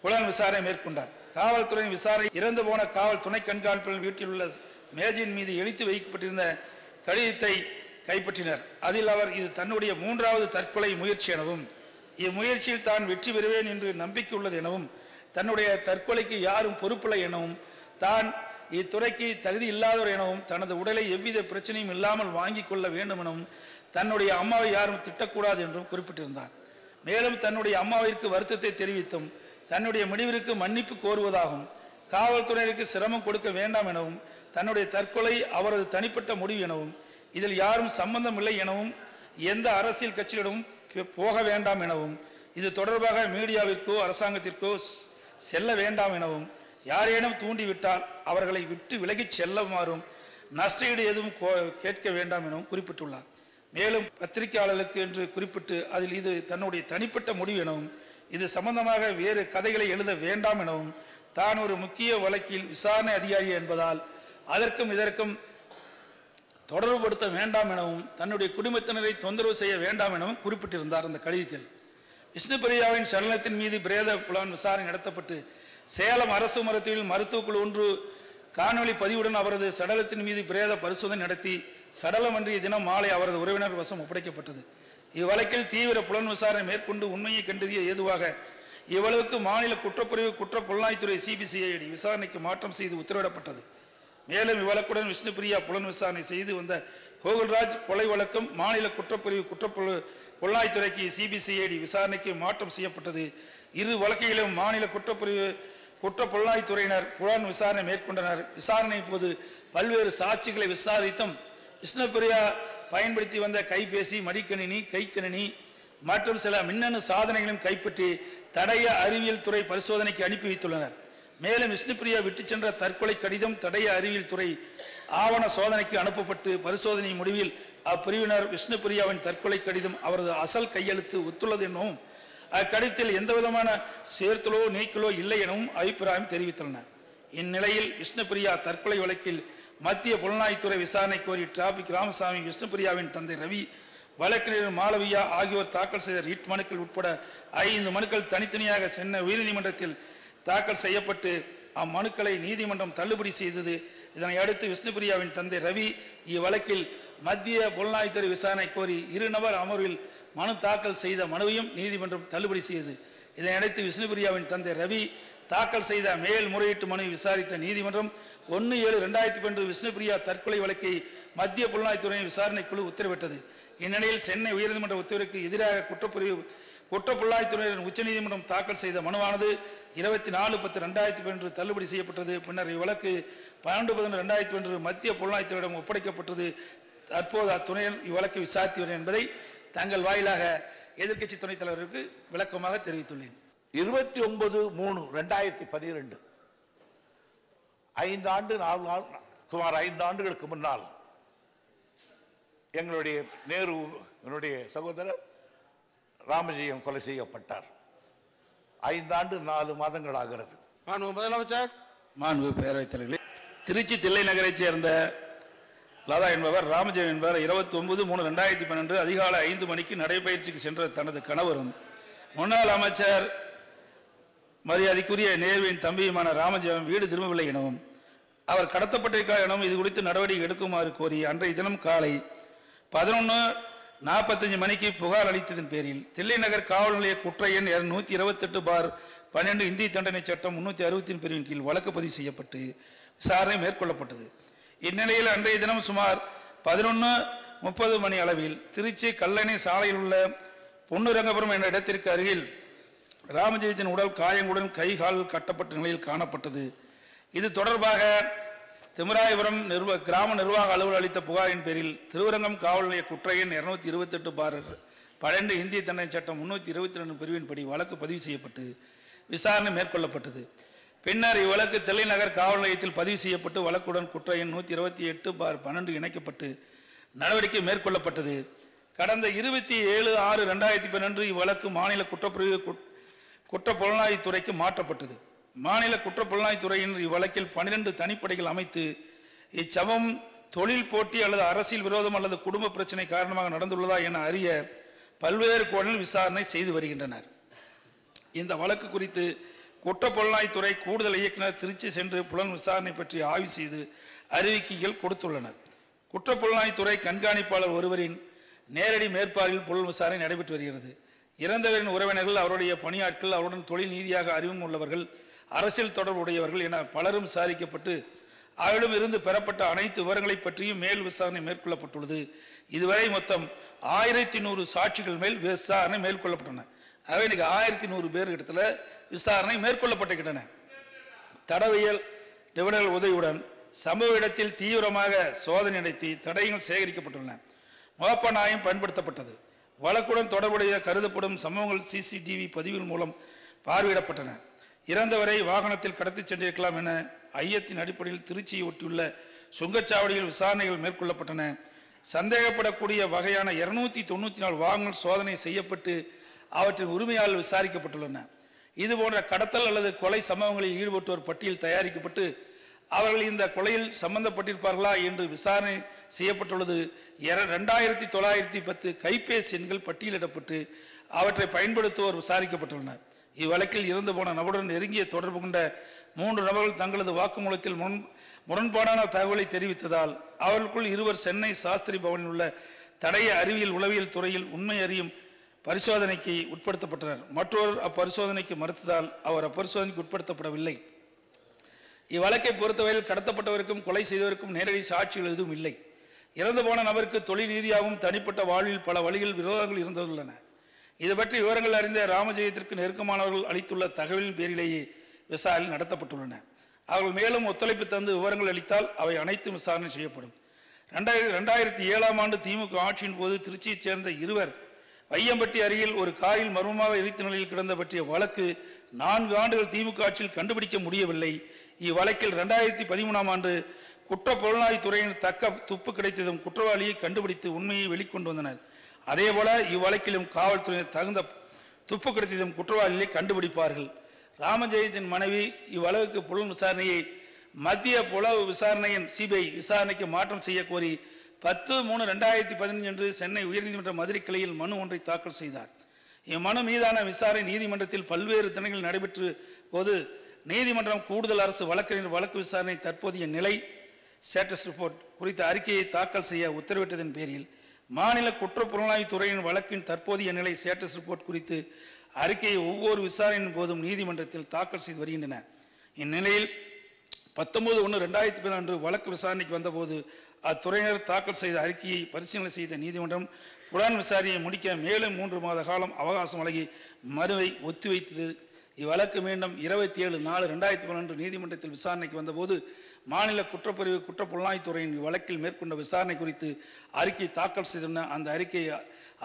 புலன் விசாரணை மேற்கொண்டார். காவல்துறையின் விசாரணை இறந்து போன காவல் துணை கண்காணிப்பாளர் வீட்டில் உள்ள மேஜின் மீது எழுத்து வைக்கப்பட்டிருந்த கடிதத்தை கைப்பற்றினர். அதில் அவர் இது தன்னுடைய மூன்றாவது தற்கொலை முயற்சி எனவும் இம்முயற்சியில் தான் வெற்றி பெறுவேன் என்று நம்பிக்கை உள்ளது எனவும் தன்னுடைய தற்கொலைக்கு யாரும் பொறுப்பில்லை எனவும் தான் இத்துறைக்கு தகுதி இல்லாதவர் எனவும் தனது உடலை எவ்வித பிரச்சனையும் இல்லாமல் வாங்கி கொள்ள வேண்டும் எனவும் தன்னுடைய அம்மாவை யாரும் திட்டக்கூடாது என்றும் குறிப்பிட்டிருந்தார். மேலும் தன்னுடைய அம்மாவிற்கு வருத்தத்தை தெரிவித்தும் தன்னுடைய முடிவிற்கு மன்னிப்பு கோருவதாகவும் காவல்துறையினருக்கு சிரமம் கொடுக்க வேண்டாம் எனவும் தன்னுடைய தற்கொலை அவரது தனிப்பட்ட முடிவு எனவும் இதில் யாரும் சம்பந்தம் இல்லை எனவும் எந்த அரசியல் கட்சியிடமும் போக வேண்டாம் எனவும் இது தொடர்பாக மீடியாவிற்கோ அரசாங்கத்திற்கோ செல்ல வேண்டாம் எனவும் யாரேனும் தூண்டிவிட்டால் அவர்களை விட்டு விலகிச் செல்லுமாறும் நஷ்டஈடு எதுவும் கோ- கேட்க வேண்டாம் எனவும் குறிப்பிட்டுள்ளார். மேலும் பத்திரிகையாளர்களுக்கு என்று குறிப்பிட்டு அதில் இது தன்னுடைய தனிப்பட்ட முடிவு எனவும் இது சம்பந்தமாக வேறு கதைகளை எழுத வேண்டாம் எனவும் தான் ஒரு முக்கிய வழக்கில் விசாரணை அதிகாரி என்பதால் அதற்கும் இதற்கும் தொடர்புபடுத்த வேண்டாம் எனவும் தன்னுடைய குடும்பத்தினரை தொந்தரவு செய்ய வேண்டாம் எனவும் குறிப்பிட்டிருந்தார் அந்த கடிதத்தில். விஷ்ணுபிரியாவின் சடலத்தின் மீது பிரேத புலான் விசாரணை நடத்தப்பட்டு சேலம் அரசு மருத்துவத்தில் மருத்துவ குழு ஒன்று காணொளி பதிவுடன் அவரது சடலத்தின் மீது பிரேத பரிசோதனை நடத்தி சடலமன்றிய தினம் மாலை அவரது உறவினர் வசம் ஒப்படைக்கப்பட்டது. இவ்வழக்கில் தீவிர புலன் விசாரணை மேற்கொண்டு உண்மையை கண்டறிய ஏதுவாக இவ்வளவுக்கு மாநில குற்றப்பிரிவு குற்ற புலனாய்த்துறை சிபிசிஐடி விசாரணைக்கு மாற்றம் செய்து உத்தரவிடப்பட்டது. மேலும் இவ்வழக்குடன் விஷ்ணுபிரியா புலன் விசாரணை செய்து வந்த கோகுல்ராஜ் கொலை வழக்கம் மாநில குற்றப்பிரிவு குற்றப்புல புலனாய்த்துறைக்கு சிபிசிஐடி விசாரணைக்கு மாற்றம் செய்யப்பட்டது. இரு வழக்குகளிலும் மாநில குற்றப்பிரிவு குற்ற புலனாய்த்துறையினர் புலன் விசாரணை மேற்கொண்டனர். விசாரணை போது பல்வேறு சாட்சிகளை விசாரித்தும் விஷ்ணுபிரியா பயன்படுத்தி வந்த கைபேசி மடிக்கணினி கைக்கணினி மற்றும் சில மின்னணு சாதனைகளையும் கைப்பற்றி தடைய அறிவியல் துறை பரிசோதனைக்கு அனுப்பி வைத்துள்ளனர். மேலும் விஷ்ணுபிரியா விட்டு சென்ற தற்கொலை கடிதம் தடைய அறிவியல் துறை ஆவண சோதனைக்கு அனுப்பப்பட்டு பரிசோதனை முடிவில் அப்பிரிவினர் விஷ்ணுபிரியாவின் தற்கொலை கடிதம் அவரது அசல் கையெழுத்து ஒத்துள்ளது எனவும் அக்கடிதத்தில் எந்தவிதமான சேர்த்தலோ நீக்கலோ இல்லை எனவும் அபிப்பிராயம் தெரிவித்துள்ளனர். இந்நிலையில் விஷ்ணுபிரியா தற்கொலை வழக்கில் மத்திய புலனாய்த்துறை விசாரணை கோரி டிராபிக் ராமசாமி விஷ்ணுபிரியாவின் தந்தை ரவி வழக்கறிஞர் மாளவியா ஆகியோர் தாக்கல் செய்த ரிட் மனுக்கள் உட்பட ஐந்து மனுக்கள் தனித்தனியாக சென்னை உயர்நீதிமன்றத்தில் தாக்கல் செய்யப்பட்டு அம்மனுக்களை நீதிமன்றம் தள்ளுபடி செய்தது. இதனை அடுத்து விஷ்ணுபிரியாவின் தந்தை ரவி இவ்வழக்கில் மத்திய புலனாய்த்துறை விசாரணை கோரி இரு நபர் அமர்வில் மனு தாக்கல் செய்த மனுவையும் நீதிமன்றம் தள்ளுபடி செய்தது. இதனையடுத்து விஷ்ணுபிரியாவின் தந்தை ரவி தாக்கல் செய்த மேல்முறையீட்டு மனுவை விசாரித்த நீதிமன்றம் ஒன்று ஏழு ரெண்டாயிரத்தி பன்னெண்டு விஷ்ணுபிரியா தற்கொலை வழக்கை மத்திய புலனாய்த்துறையின் விசாரணை குழு உத்தரவிட்டது. இந்நிலையில் சென்னை உயர்நீதிமன்ற உத்தரவிற்கு எதிராக குற்றப்பிரிவு குற்றப்புலனாய்த்துறையின் உச்சநீதிமன்றம் தாக்கல் செய்த மனுவானது இருபத்தி நாலு பத்து ரெண்டாயிரத்தி பன்னெண்டு தள்ளுபடி செய்யப்பட்டது. பின்னர் இவ்வழக்கு பன்னெண்டு பதினொன்று ரெண்டாயிரத்தி ஒன்று மத்திய புலனாய்த்துறையிடம் ஒப்படைக்கப்பட்டது. தற்போது அத்துறையில் இவ்வழக்கை விசாரித்து வரும் என்பதை தங்கள் வாயிலாக எதிர்க்கட்சி துணைத் தலைவருக்கு விளக்கமாக தெரிவித்துள்ளேன். இருபத்தி ஒன்பது மூணு ரெண்டாயிரத்தி பனிரெண்டு ஐந்து ஆண்டு நாலு நாள் சுமார் ஐந்து ஆண்டுகளுக்கு முன்னால் எங்களுடைய நேரு என்னுடைய சகோதரர் ராமஜெயம் கொலை செய்யப்பட்டார். ஐந்தாண்டு நாலு மாதங்கள் ஆகிறது. முதலமைச்சர். மாண்பு பேரவைத் தலைவர்களே திருச்சி தில்லை நகரைச் சேர்ந்த லதா என்பவர் ராமஜெயம் என்பவர் இருபத்தி ஒன்பது மூணு ரெண்டாயிரத்தி பன்னெண்டு அதிகாலை ஐந்து மணிக்கு நடைபயிற்சிக்கு சென்ற தனது கணவரும் முன்னாள் அமைச்சர் மரியாதைக்குரிய நேருவின் தம்பியுமான ராமஜெயம் வீடு திரும்பவில்லை எனவும் அவர் கடத்தப்பட்டிருக்கார் எனவும் இது குறித்து நடவடிக்கை எடுக்குமாறு கோரி அன்றைய தினம் காலை பதினொன்று நாற்பத்தஞ்சு மணிக்கு புகார் அளித்ததன் பேரில் தில்லை நகர் காவல் நிலைய குற்ற எண் நூற்றி இருபத்தெட்டு பார் பன்னெண்டு இந்திய தண்டனை சட்டம் முன்னூற்றி அறுபத்தின் பிரிவின் கீழ் வழக்கு பதிவு செய்யப்பட்டு விசாரணை மேற்கொள்ளப்பட்டது. இந்நிலையில் அன்றைய தினம் சுமார் பதினொன்று முப்பது மணி அளவில் திருச்சி கல்லணை சாலையில் உள்ள பொன்னுரங்கபுரம் என்ற இடத்திற்கு அருகில் ராமஜெயத்தின் உடல் காயங்களுடன் கை கால் கட்டப்பட்ட நிலையில் காணப்பட்டது. இது தொடர்பாக திமராயபுரம் நிர்வ கிராம நிர்வாக அலுவலர் அளித்த புகாரின் பேரில் திருவரங்கம் காவல் நிலைய குற்ற எண் இருநூத்தி இருபத்தெட்டு பார் பன்னெண்டு இந்திய தண்டனை சட்டம் முன்னூற்றி இருபத்தி ரெண்டு பிரிவின்படி வழக்கு பதிவு செய்யப்பட்டு விசாரணை மேற்கொள்ளப்பட்டது. பின்னர் இவ்வழக்கு தெல்லைநகர் காவல் நிலையத்தில் பதிவு செய்யப்பட்டு வழக்குடன் குற்ற எண் நூற்றி இருபத்தி எட்டு பார் பன்னெண்டு இணைக்கப்பட்டு நடவடிக்கை மேற்கொள்ளப்பட்டது. கடந்த இருபத்தி ஏழு ஆறு ரெண்டாயிரத்தி பன்னெண்டு இவ்வழக்கு மாநில குற்றப்பிரிவு குட்- குற்ற புலனாய்வுத்துறைக்கு மாற்றப்பட்டது. மாநில குற்ற புலனாய்வுத்துறையின் இவ்வழக்கில் பனிரெண்டு தனிப்படைகள் அமைத்து இச்சவம் தொழில் போட்டி அல்லது அரசியல் விரோதம் அல்லது குடும்ப பிரச்சனை காரணமாக நடந்துள்ளதா என அறிய பல்வேறு கோணல் விசாரணை செய்து வருகின்றனர். இந்த வழக்கு குறித்து குற்றப்புலனாய்த்துறை கூடுதல் இயக்குனர் திருச்சி சென்று புலன் விசாரணை பற்றி ஆய்வு செய்து அறிவிக்கைகள் கொடுத்துள்ளனர். குற்றப்புலனாய்த்துறை கண்காணிப்பாளர் ஒருவரின் நேரடி மேற்பார்வையில் புலன் விசாரணை நடைபெற்று வருகிறது. இறந்தவரின் உறவினர்கள் அவருடைய பணியாட்கள் அவருடன் தொழில் நீதியாக அறிவும் உள்ளவர்கள் அரசியல் தொடர்புடையவர்கள் என பலரும் விசாரிக்கப்பட்டு அவரிடம் இருந்து பெறப்பட்ட அனைத்து விவரங்களை பற்றியும் மேல் விசாரணை மேற்கொள்ளப்பட்டுள்ளது. இதுவரை மொத்தம் ஆயிரத்தி நூறு சாட்சிகள் மேல் விசாரணை மேற்கொள்ளப்பட்டன. ஆகவே இன்றைக்கி ஆயிரத்தி நூறு பேர் இடத்துல விசாரணை மேற்கொள்ளப்பட்டுகின்றன தடவியல் நிபுணர்கள் உதவியுடன் சம்பவ இடத்தில் தீவிரமாக சோதனை நடத்தி தடயங்கள் சேகரிக்கப்பட்டுள்ளன. முகப்பநாயம் பயன்படுத்தப்பட்டது. வழக்குடன் தொடர்புடைய கருதப்படும் சம்பவங்கள் சிசிடிவி பதிவின் மூலம் பார்வையிடப்பட்டன. இறந்தவரை வாகனத்தில் கடத்திச் சென்றிருக்கலாம் என ஐயத்தின் அடிப்படையில் திருச்சியை ஒட்டியுள்ள சுங்கச்சாவடியில் விசாரணைகள் மேற்கொள்ளப்பட்டன. சந்தேகப்படக்கூடிய வகையான இருநூத்தி தொண்ணூத்தி நாலு வாகனங்கள் சோதனை செய்யப்பட்டு அவற்றின் உரிமையாளர் விசாரிக்கப்பட்டுள்ளன. இது போன்ற கடத்தல் அல்லது கொலை சம்பவங்களில் ஈடுபட்டோர் பட்டியல் தயாரிக்கப்பட்டு அவர்கள் இந்த கொலையில் சம்பந்தப்பட்டிருப்பார்களா என்று விசாரணை செய்யப்பட்டுள்ளது. ரெண்டாயிரத்தி தொள்ளாயிரத்தி பத்து கைபேசி எண்கள் பட்டியலிடப்பட்டு அவற்றை பயன்படுத்துவோர் விசாரிக்கப்பட்டுள்ளனர். இவ்வழக்கில் இறந்து போன நபருடன் நெருங்கிய தொடர்பு கொண்ட மூன்று நபர்கள் தங்களது வாக்குமூலத்தில் முன் முரண்பாடான தகவலை தெரிவித்ததால் அவர்களுக்குள் இருவர் சென்னை சாஸ்திரி பவனில் உள்ள தடைய அறிவியல் உளவியல் துறையில் உண்மை அறியும் பரிசோதனைக்கு உட்படுத்தப்பட்டனர். மற்றொரு அப்பரிசோதனைக்கு மறுத்ததால் அவர் அப்பரிசோதனைக்கு உட்படுத்தப்படவில்லை. இவ்வழக்கை பொறுத்தவரையில் கடத்தப்பட்டவருக்கும் கொலை செய்தவருக்கும் நேரடி சாட்சிகள் எதுவும் இல்லை. இறந்து போன நபருக்கு தொழில் ரீதியாகவும் தனிப்பட்ட வாழ்வில் பல வழிகள் விரோதங்கள் இருந்துள்ளன. இது பற்றி விவரங்கள் அறிந்த ராமஜெயத்திற்கு நெருக்கமானவர்கள் அளித்துள்ள தகவலின் பேரிலேயே விசாரணை நடத்தப்பட்டுள்ளன. அவர்கள் மேலும் ஒத்துழைப்பு தந்து விவரங்கள் அளித்தால் அவை அனைத்தும் விசாரணை செய்யப்படும். ரெண்டாயிரத்தி ரெண்டாயிரத்தி ஏழாம் ஆண்டு திமுக ஆட்சியின் போது திருச்சியைச் சேர்ந்த இருவர் வையம்பட்டி அருகில் ஒரு காரில் மர்மமாக எரித்த நிலையில் கிடந்த பற்றிய வழக்கு நான்கு ஆண்டுகள் திமுக ஆட்சியில் கண்டுபிடிக்க முடியவில்லை. இவ்வழக்கில் ரெண்டாயிரத்தி பதிமூணாம் ஆண்டு குற்ற புலனாய்வு துறையின் தக்க துப்பு கிடைத்ததும் குற்றவாளியை கண்டுபிடித்து உண்மையை வெளிக்கொண்டு வந்தனர். அதேபோல இவ்வழக்கிலும் காவல்துறையினர் தகுந்த துப்பு கிடைத்ததும் குற்றவாளிகளை கண்டுபிடிப்பார்கள். ராமஜெயத்தின் மனைவி இவ்வளவுக்கு புலன் விசாரணையை மத்திய புலவு விசாரணையின் சிபிஐ விசாரணைக்கு மாற்றம் செய்ய கோரி பத்து மூணு ரெண்டாயிரத்தி பதினஞ்சு அன்று சென்னை உயர்நீதிமன்ற மதுரை கிளையில் மனு ஒன்றை தாக்கல் செய்தார். இம்மனு மீதான விசாரணை நீதிமன்றத்தில் பல்வேறு தினங்கள் நடைபெற்று போது நீதிமன்றம் கூடுதல் அரசு வழக்கறிஞர் வழக்கு விசாரணை தற்போதைய நிலை ஸ்டேட்டஸ் ரிப்போர்ட் குறித்த அறிக்கையை தாக்கல் செய்ய உத்தரவிட்டதன் பேரில் மாநில குற்றப்புலனாய்வு துறையின் வழக்கின் தற்போதைய நிலை ஸ்டேட்டஸ் ரிப்போர்ட் குறித்து அறிக்கையை ஒவ்வொரு விசாரணையின் போதும் நீதிமன்றத்தில் தாக்கல் செய்து வருகின்றன. இந்நிலையில் பத்தொன்பது ஒன்று ரெண்டாயிரத்தி பதினொன்று வழக்கு விசாரணைக்கு வந்தபோது அத்துறையினர் தாக்கல் செய்த அறிக்கையை பரிசீலனை செய்த நீதிமன்றம் புலன் விசாரணையை முடிக்க மேலும் மூன்று மாத காலம் அவகாசம் வழங்கி மனுவை ஒத்திவைத்தது. இவ்வழக்கு மீண்டும் இருபத்தி ஏழு நாலு ரெண்டாயிரத்தி பன்னெண்டு நீதிமன்றத்தில் விசாரணைக்கு வந்தபோது மாநில குற்றப்பிரிவு குற்றப்புலனாய்த்துறையின் வழக்கில் மேற்கொண்ட விசாரணை குறித்து அறிக்கை தாக்கல் செய்துள்ள அந்த அறிக்கையை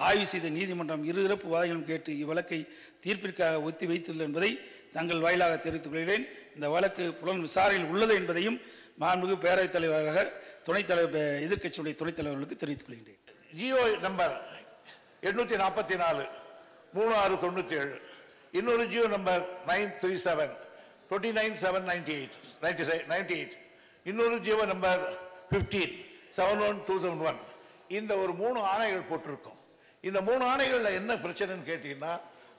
ஆய்வு செய்த நீதிமன்றம் இருதரப்பு வாதிகளும் கேட்டு இவ்வழக்கை தீர்ப்பிற்காக ஒத்தி வைத்துள்ளது என்பதை தங்கள் வாயிலாக தெரிவித்துக் கொள்கிறேன். இந்த வழக்கு புலன் விசாரணையில் உள்ளது என்பதையும் மாண்புமிகு பேரவைத் தலைவராக துணைத் தலைவர் எதிர்க்கட்சியுடைய துணைத் தலைவர்களுக்கு தெரிவித்துக் கொள்கின்றேன். ஜியோ நம்பர் எண்ணூற்றி நாற்பத்தி நாலு மூணு ஆறு தொண்ணூற்றி ஏழு இன்னொரு Jio number nine three seven twenty nine seven ninety eight ninety ninety eight. இன்னொரு Jio number fifteen seven one two seven one இந்த ஒரு மூணு ஆணைகள் போட்டிருக்கோம். இந்த மூணு ஆணைகளில் என்ன பிரச்சனைன்னு கேட்டிங்கன்னா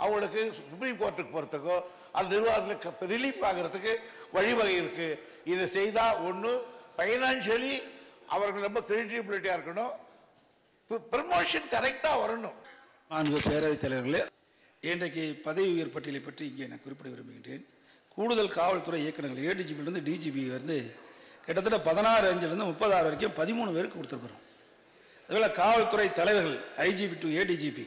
அவங்களுக்கு சுப்ரீம் கோர்ட்டுக்கு போகிறதுக்கோ அது நிர்வாகத்தில் ரிலீஃப் ஆகிறதுக்கு வழிவகை இருக்குது இதை செய்தால் ஒன்று ஃபைனான்ஷியலி அவர்கள் ரொம்ப கிரெடிபிலிட்டியாக இருக்கணும். ப்ரமோஷன் கரெக்டாக வரணும். மாண்பு பேரவைத் தலைவர்களே இன்றைக்கு பதவி உயர் பட்டியலை பற்றி இங்கே நான் குறிப்பிட விரும்புகின்றேன். கூடுதல் காவல்துறை இயக்குநர்கள் ஏடிஜிபிலிருந்து டிஜிபி வந்து கிட்டத்தட்ட பதினாறு அஞ்சுலேருந்து முப்பதாறு வரைக்கும் பதிமூணு பேருக்கு கொடுத்துருக்குறோம். அதுபோல் காவல்துறை தலைவர்கள் ஐஜிபி டு ஏடிஜிபி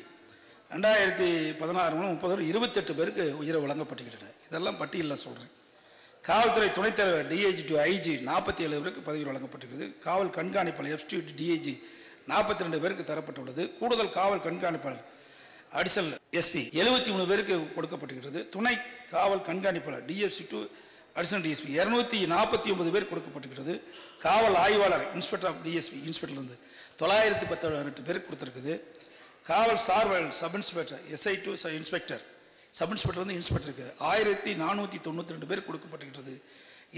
ரெண்டாயிரத்தி பதினாறு மூணு முப்பது வரை இருபத்தெட்டு பேருக்கு உயிரை வழங்கப்பட்டுக்கின்றன இதெல்லாம் பட்டியலில் சொல்கிறேன் காவல்துறை துணைத்தலைவர் டிஐஜி டு ஐஜி நாற்பத்தி ஏழு பேருக்கு பதவி வழங்கப்பட்டிருக்குது. காவல் கண்காணிப்பாளர் எஃப்டி டிஐஜி நாற்பத்தி ரெண்டு பேருக்கு தரப்பட்டுள்ளது. கூடுதல் காவல் கண்காணிப்பாளர் அடிசல் எஸ்பி எழுபத்தி மூணு பேருக்கு கொடுக்கப்பட்டிருக்கிறது துணை காவல் கண்காணிப்பாளர் டிஎஃப்சி டு அடிஷனல் டிஎஸ்பி இரநூத்தி நாற்பத்தி ஒன்பது பேர் கொடுக்கப்பட்டுக்கிறது காவல் ஆய்வாளர் இன்ஸ்பெக்டர் ஆஃப் டிஎஸ்பி இன்ஸ்பெக்டர்லேருந்து தொள்ளாயிரத்தி பத்தெட்டு பேருக்கு கொடுத்துருக்குது. காவல் சார்வல் sub inspector SI to inspector sub inspector வந்து இன்ஸ்பெக்டருக்கு ஆயிரத்தி நானூற்றி தொண்ணூற்றி ரெண்டு பேர் கொடுக்கப்பட்டுக்கிறது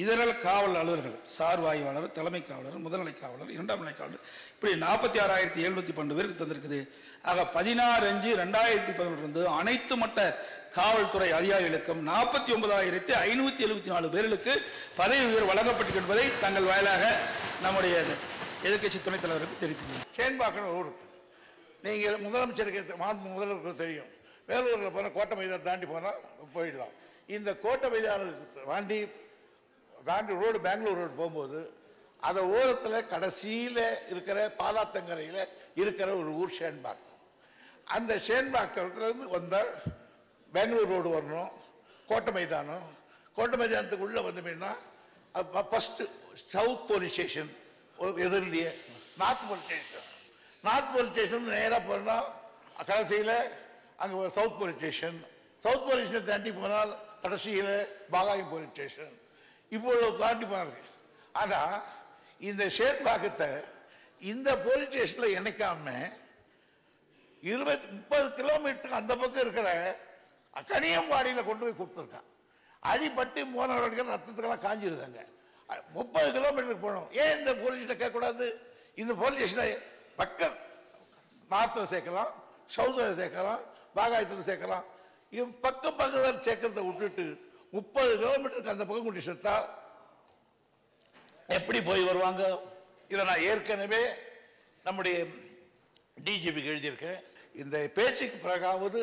இதர காவல் அலுவலர்கள் சார் ஆய்வாளர் தலைமை காவலர் முதல்நிலை காவலர் இரண்டாம் நிலை காவலர் இப்படி நாற்பத்தி ஆறாயிரத்தி எழுநூற்றி பன்னெண்டு பேருக்கு தந்திருக்குது. ஆக பதினாறு அஞ்சு ரெண்டாயிரத்தி பதினொன்று அனைத்து மட்ட காவல்துறை அதிகாரிகளுக்கும் நாற்பத்தி ஒன்பதாயிரத்தி ஐநூற்றி எழுபத்தி நாலு பேர்களுக்கு பதவி உயர்வு வழங்கப்பட்டு என்பதை தங்கள் வாயிலாக நம்முடைய எதிர்கட்சி துணைத் தலைவருக்கு தெரிவித்துள்ளேன் சேன்பாக்கன் ஊர் நீங்கள் முதலமைச்சருக்கு மாண்பு முதல்வருக்கு தெரியும். வேலூரில் போனால் கோட்டை மைதானம் தாண்டி போனால் போயிடலாம். இந்த கோட்டை மைதானத்தை தாண்டி தாண்டி ரோடு பெங்களூர் ரோடு போகும்போது அதை ஓரத்தில் கடைசியில் இருக்கிற பாலாத்தங்கரையில் இருக்கிற ஒரு ஊர் ஷேன்பாக்கம். அந்த ஷேன்பாக்கத்துலேருந்து வந்தால் பெங்களூர் ரோடு வரணும் கோட்டை மைதானம். கோட்டை மைதானத்துக்கு உள்ளே வந்தோம்னா first south police station எதிரிலேயே north police station north police station நேராக போனால் கடைசியில் அங்கே south police station south police station தாண்டி போனால் கடைசியில் பாகாயம் போலீஸ் ஸ்டேஷன் இவ்வளோ தாண்டி போனது ஆனால் இந்த ஷேர்பாக்கத்தை இந்த போலீஸ் ஸ்டேஷனில் இணைக்காம இருபத்தி முப்பது கிலோமீட்டருக்கு அந்த பக்கம் இருக்கிற கனியம்பாடியில் கொண்டு போய் கொடுத்துருக்கான். அடிபட்டு போனவர்களுக்கு ரத்தத்துக்கெல்லாம் காஞ்சிருதாங்க. முப்பது கிலோமீட்டருக்கு போகணும். ஏன் இந்த போலீஸ் கேட்கக்கூடாது? இந்த போலீஸ் ஸ்டேஷனை பக்கம் நார்த்தில் சேர்க்கலாம் சவுத்தில் சேர்க்கலாம் பாகாயத்தில் சேர்க்கலாம். இவன் பக்கம் பக்கத்தில் சேர்க்கறத விட்டுட்டு முப்பது கிலோமீட்டருக்கு அந்த பக்கம் கொண்டு சேர்த்தா எப்படி போய் வருவாங்க? இதை நான் ஏற்கனவே நம்முடைய டிஜிபிக்கு எழுதியிருக்கேன். இந்த பேச்சுக்கு பிறகாவது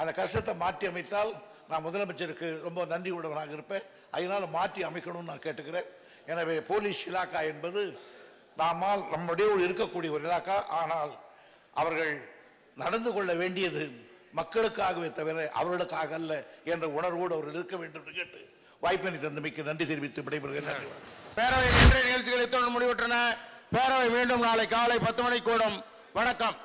அந்த கஷ்டத்தை மாற்றி அமைத்தால் நான் முதலமைச்சருக்கு ரொம்ப நன்றி உள்ளவனாக இருப்பேன். அதனால் மாற்றி அமைக்கணும்னு நான் கேட்டுக்கிறேன். எனவே போலீஸ் இலாக்கா என்பது நாமால் நம்முடைய இருக்கக்கூடிய ஒரு இலாக்கா. ஆனால் அவர்கள் நடந்து கொள்ள வேண்டியது மக்களுக்காகவே தவிர அவர்களுக்காக அல்ல என்ற உணர்வோடு அவர்கள் இருக்க வேண்டும் என்று கேட்டு வாய்ப்பினை தந்தமைக்கு நன்றி தெரிவித்து விடைபெறுகிறேன். பேரவை இன்றைய நிகழ்ச்சிகள் இத்துடன் முடிவுற்றன? பேரவை மீண்டும் நாளை காலை பத்து மணிக்கு கூடும். வணக்கம்.